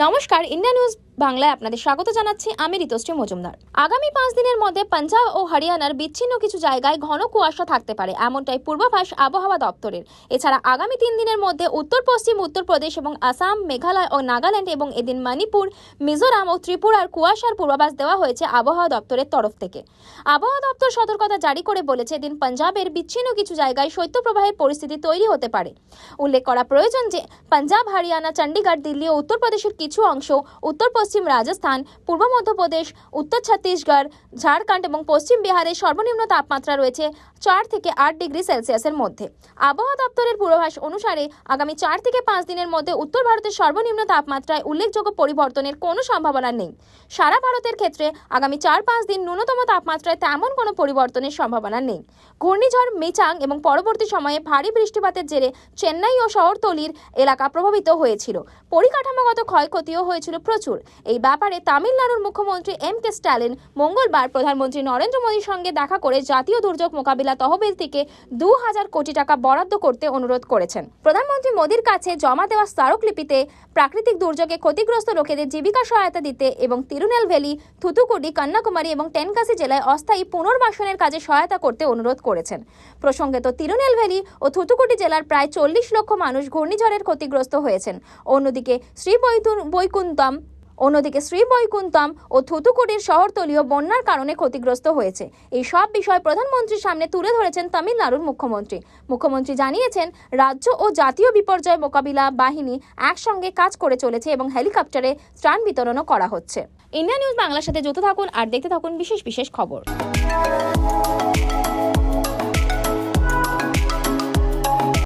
নমস্কার India news বাংলায় আপনাদের স্বাগত জানাচ্ছি, আমি ঋতুশ্রী মজুমদার। আগামী পাঁচ দিনের মধ্যে পাঞ্জাব ও হরিয়ানার বিচ্ছিন্ন কিছু জায়গায় ঘন কুয়াশা থাকতে পারে, এমনটাই পূর্বাভাস আবহাওয়া দপ্তরের। এছাড়া আগামী তিন দিনের মধ্যে উত্তর, পশ্চিম উত্তরপ্রদেশ এবং আসাম, মেঘালয় ও নাগাল্যান্ড এবং এদিন মণিপুর, মিজোরাম ও ত্রিপুরার কুয়াশার পূর্বাভাস দেওয়া হয়েছে আবহাওয়া দপ্তরের তরফ থেকে। আবহাওয়া দপ্তর সতর্কতা জারি করে বলেছে, এদিন পাঞ্জাবের বিচ্ছিন্ন কিছু জায়গায় শৈত্যপ্রবাহের পরিস্থিতি তৈরি হতে পারে। উল্লেখ করা প্রয়োজন যে, পাঞ্জাব, হরিয়ানা, চণ্ডীগড়, দিল্লি ও উত্তরপ্রদেশের কিছু অংশ উত্তর পশ্চিম রাজস্থান পূর্ব মধ্যপ্রদেশ উত্তর ছত্তিশগড় ঝাড়খণ্ড এবং পশ্চিম বিহারে সর্বনিম্ন তাপমাত্রা রয়েছে চার থেকে আট ডিগ্রি সেলসিয়াসের মধ্যে। আবহাওয়া দপ্তরের পূর্বাভাস অনুসারে আগামী চার থেকে পাঁচ দিনের মধ্যে উত্তর ভারতের সর্বনিম্ন তাপমাত্রায় উল্লেখযোগ্য পরিবর্তনের কোনো সম্ভাবনা নেই। সারা ভারতের ক্ষেত্রে আগামী চার পাঁচ দিন ন্যূনতম তাপমাত্রায় তেমন কোনো পরিবর্তনের সম্ভাবনা নেই। ঘূর্ণিঝড় মিচাং এবং পরবর্তী সময়ে ভারী বৃষ্টিপাতের জেরে চেন্নাই ও শহরতলির এলাকা প্রভাবিত হয়েছিল। পরিকাঠামোগত ক্ষয়ক্ষতিও হয়েছিল প্রচুর। এই ব্যাপারে তামিলনাড়ুর মুখ্যমন্ত্রী এম কে স্ট্যালিন মঙ্গলবার প্রধানমন্ত্রী নরেন্দ্র মোদীর সঙ্গে দেখা করে জাতীয় দুর্যোগ মোকাবিলা তহবিল থেকে দু হাজার কোটি টাকা বরাদ্দ করতে অনুরোধ করেছেন। প্রধানমন্ত্রী মোদীর কাছে জমা দেওয়া স্মারকলিপিতে প্রাকৃতিক দুর্যোগে ক্ষতিগ্রস্ত লোকেদের জীবিকা সহায়তা দিতে এবং তিরুনেলভেলি থুতুকুডি, কন্যাকুমারী এবং টেনকাসি জেলায় অস্থায়ী পুনর্বাসনের কাজে সহায়তা করতে অনুরোধ করেছেন। প্রসঙ্গত তিরুনেলভেলি ও থুতুকুডি জেলার প্রায় চল্লিশ লক্ষ মানুষ ঘূর্ণিঝড়ের ক্ষতিগ্রস্ত হয়েছেন। অন্যদিকে শ্রী বৈকুন্তম অন্যদিকে শ্রীবৈকুন্তম ও থুতুকুডির শহরতলীয় বন্যার কারণে ক্ষতিগ্রস্ত হয়েছে। এই সব বিষয় প্রধানমন্ত্রীর সামনে তুলে ধরেছেন তামিলনাড়ুর মুখ্যমন্ত্রী। মুখ্যমন্ত্রী জানিয়েছেন, রাজ্য ও জাতীয় বিপর্যয় মোকাবিলা বাহিনী একসঙ্গে কাজ করে চলেছে এবং হেলিকপ্টারে ত্রাণ বিতরণও করা হচ্ছে। ইন্ডিয়া নিউজ বাংলার সাথে যুক্ত থাকুন আর দেখতে থাকুন বিশেষ বিশেষ খবর।